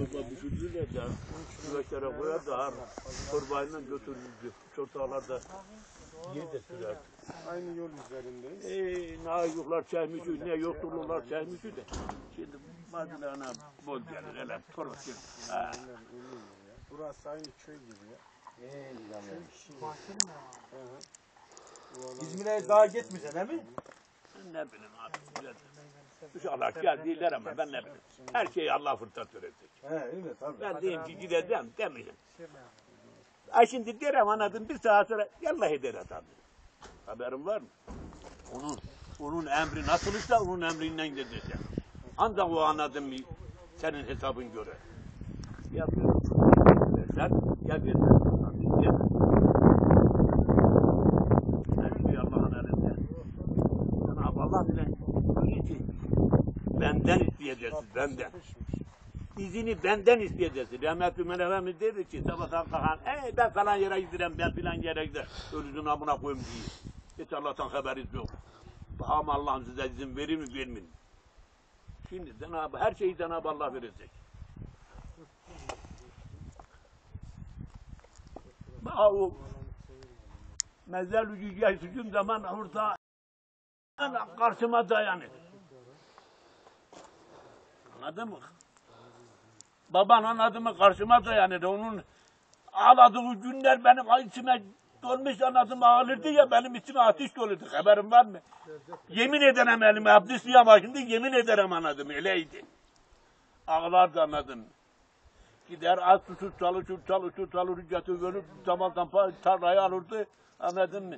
Baba düşürdüler de küveklere koyar da har torbayla götürüldü. Çortalarda sürer. Aynı yol üzerindeyiz. Ey ne yoklar çekmişi, ne yokturlular çekmişi de. Şimdi bazılarına bol gelir, hele torba gelir. Ha. Burası aynı köy gibi ya. İzmir'e daha gitmeyeceksin değil mi? Ne bileyim abi. güzel. İnşallah geldiler ama ben ne bileyim. Her şeyi Allah fırsat verecek. He öyle tabii. Ben diyeyim ki gideceğim demeyeyim. Ay şimdi derim anladım bir saat sonra yallah eder adam. Haberin var mı? Onun onun emri nasılsa onun emrinden gideceğim. Ancak o anladın mı senin hesabın göre. Ya versen ya vermezsen. Ya. Her şey Allah'ın elinde. Cenab-ı Allah bile diyecek. Benden isteyeceksiniz, benden. İzini benden isteyeceksin. Rahmetli Meleve'miz dedi ki sabahtan kalkan, ey ben falan yere giderim, ben filan yere giderim. Ölüsün amına koyayım diye. Hiç Allah'tan haberiniz yok. Bakalım Allah'ım size izin verir mi vermiyor? Şimdi Cenab-ı her şeyi Cenab-ı Allah verecek. O mezar yüce sucum zaman orada karşıma dayanır. Mı? Baban anladı mı karşıma dayanır. Onun ağladığı günler benim içime dolmuş anladım ağlardı ya benim içime ateş dolurdu. Haberin var mı? Yemin ederim elime abdest ama şimdi yemin ederim anladım öyleydi. Ağlardı anladım. Gider az susuz çalışır çalışır çalışır götürür zaman zaman tarlayı alırdı anladın mı?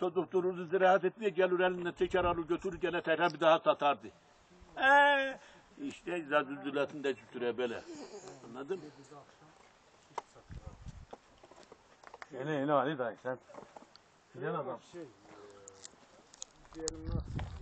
Çocuk dururdu ziraat etmeye gelir elinden teker alır götürür gene tekrar bir daha satardı. Ee, işte Zazüldülat'ın da süre böyle. Anladın mı? Yine yine Ali dayı sen. Güzel adam. Şey, diyelim nasıl?